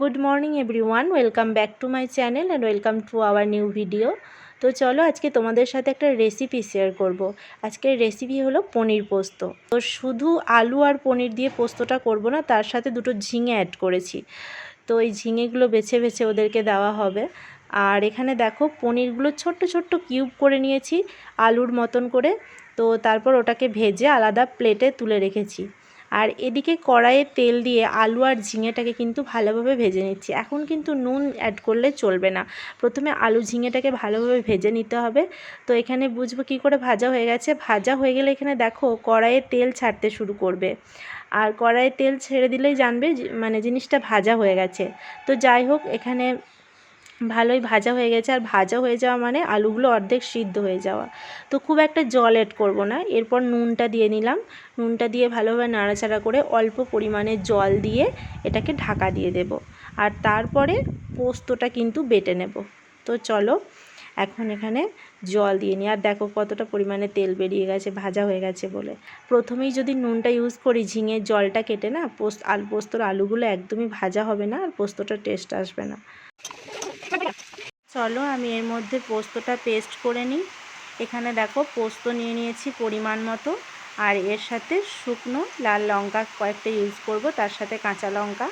Good morning everyone, welcome back to my channel and welcome to our new video. তো চলো আজকে তোমাদের সাথে একটা রেসিপি শেয়ার করব। আজকের রেসিপি হলো পনির পোস্ত। তো শুধু আলু আর পনির দিয়ে পোস্তটা করব না, তার সাথে দুটো ঝিঙে অ্যাড করেছি। তো এই ঝিঙেগুলো বেছে বেছে ওদেরকে দেওয়া হবে। আর এখানে দেখো পনিরগুলো ছোট্ট ছোট্ট কিউব করে নিয়েছি, আলুর মতন করে। তো তারপর ওটাকে ভেজে আলাদা প্লেটে তুলে রেখেছি। আর এদিকে কড়াইয়ে তেল দিয়ে আলু আর ঝিঙেটাকে কিন্তু ভালোভাবে ভেজে নিচ্ছি। এখন কিন্তু নুন অ্যাড করলে চলবে না। প্রথমে আলু ঝিঙেটাকে ভালোভাবে ভেজে নিতে হবে। তো এখানে বুঝব কী করে ভাজা হয়ে গেছে? ভাজা হয়ে গেলে এখানে দেখো কড়াইয়ে তেল ছাড়তে শুরু করবে। আর কড়াইয়ে তেল ছেড়ে দিলেই জানবে মানে জিনিসটা ভাজা হয়ে গেছে। তো যাই হোক, এখানে ভালোই ভাজা হয়ে গেছে। আর ভাজা হয়ে যাওয়া মানে আলুগুলো অর্ধেক সিদ্ধ হয়ে যাওয়া। তো খুব একটা জল এড করব না। এরপর নুনটা দিয়ে নিলাম। নুনটা দিয়ে ভালোভাবে নাড়াচাড়া করে অল্প পরিমাণে জল দিয়ে এটাকে ঢাকা দিয়ে দেব। আর তারপরে পোস্তটা কিন্তু বেটে নেব। তো চলো, এখন এখানে জল দিয়ে নিই। আর দেখো কতটা পরিমাণে তেল বেরিয়ে গেছে, ভাজা হয়ে গেছে বলে। প্রথমেই যদি নুনটা ইউজ করি ঝিঙের জলটা কেটে না, পোস্ত, আল, পোস্তর আলুগুলো একদমই ভাজা হবে না, আর পোস্তটা টেস্ট আসবে না। চলো আমি এর মধ্যে পোস্তটা পেস্ট করে নিই। এখানে দেখো পোস্ত নিয়ে নিয়েছি পরিমাণ মতো। আর এর সাথে শুকনো লাল লঙ্কা কয়েকটা ইউজ করব, তার সাথে কাঁচা লঙ্কা।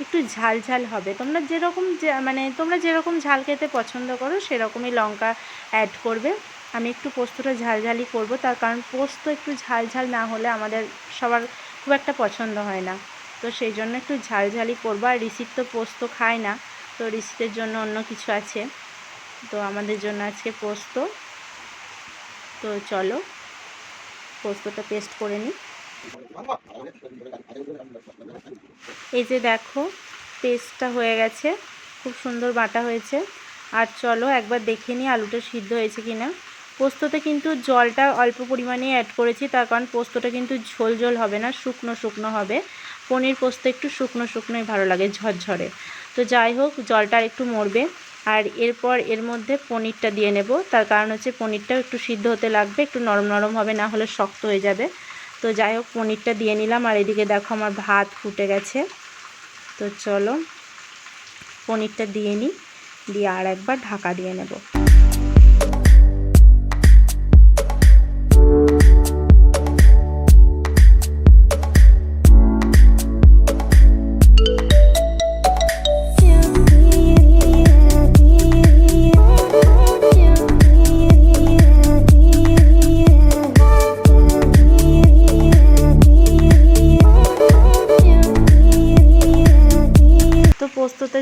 একটু ঝাল ঝাল হবে। তোমরা যেরকম মানে তোমরা যেরকম ঝাল খেতে পছন্দ করো, সেরকমই লঙ্কা অ্যাড করবে। আমি একটু পোস্তটা ঝালঝালি করব, তার কারণ পোস্ত একটু ঝাল ঝাল না হলে আমাদের সবার খুব একটা পছন্দ হয় না। তো সেই জন্য একটু ঝালঝালি করব। আর রিসিপ তো পোস্ত খায় না। তো রিসিটের জন্য অন্য কিছু আছে। তো আমাদের জন্য আজকে পোস্ত। তো চলো, পোস্তটা পেস্ট করে নিই। এই যে দেখো, পেস্টটা হয়ে গেছে। খুব সুন্দর বাটা হয়েছে। আর চলো একবার দেখে নিই আলুটা সিদ্ধ হয়েছে কি না পোস্ততে কিন্তু জলটা অল্প পরিমাণে অ্যাড করেছি, তার কারণ পোস্তটা কিন্তু ঝোল ঝোল হবে না, শুকনো শুকনো হবে। পনির পোস্ত একটু শুকনো শুকনোই ভালো লাগে, ঝরঝরে। তো যাই হোক, জলটা একটু মরবে। আর এরপর এর মধ্যে পনিরটা দিয়ে নেব। তার কারণ হচ্ছে পনিরটাও একটু সিদ্ধ হতে লাগবে, একটু নরম নরম হবে, না হলে শক্ত হয়ে যাবে। তো যাই হোক, পনিরটা দিয়ে নিলাম। আর এদিকে দেখো আমার ভাত ফুটে গেছে। তো চলো, পনিরটা দিয়ে নিই। দিয়ে আর একবার ঢাকা দিয়ে নেব।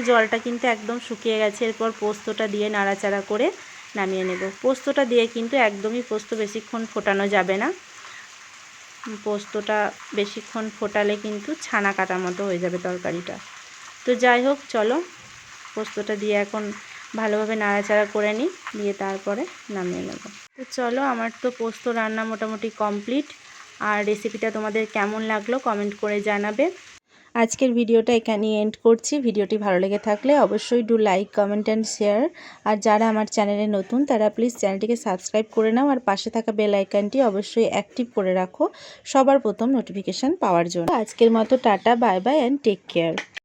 জলটা কিন্তু একদম শুকিয়ে গেছে। এরপর পোস্তটা দিয়ে নাড়াচাড়া করে নামিয়ে নেব। পোস্তটা দিয়ে কিন্তু একদমই পোস্ত বেশিক্ষণ ফোটানো যাবে না। পোস্তটা বেশিক্ষণ ফোটালে কিন্তু ছানা কাটার মতো হয়ে যাবে তরকারিটা। তো যাই হোক, চলো পোস্তটা দিয়ে এখন ভালোভাবে নাড়াচাড়া করে নিই, দিয়ে তারপরে নামিয়ে নেব। তো চলো, আমার তো পোস্ত রান্না মোটামুটি কমপ্লিট। আর রেসিপিটা তোমাদের কেমন লাগল কমেন্ট করে জানাবে। আজকের ভিডিওটা এখানেই এন্ড করছি। ভিডিওটি ভালো লেগে থাকলে অবশ্যই do like comment and share আর যারা আমার চ্যানেলে নতুন, তারা প্লিজ চ্যানেলটিকে সাবস্ক্রাইব করে নাও। আর পাশে থাকা বেল আইকনটি অবশ্যই অ্যাক্টিভ করে রাখো। সবার প্রথম নোটিফিকেশান পাওয়ার জন্য। আজকের মতো tata bye bye and take care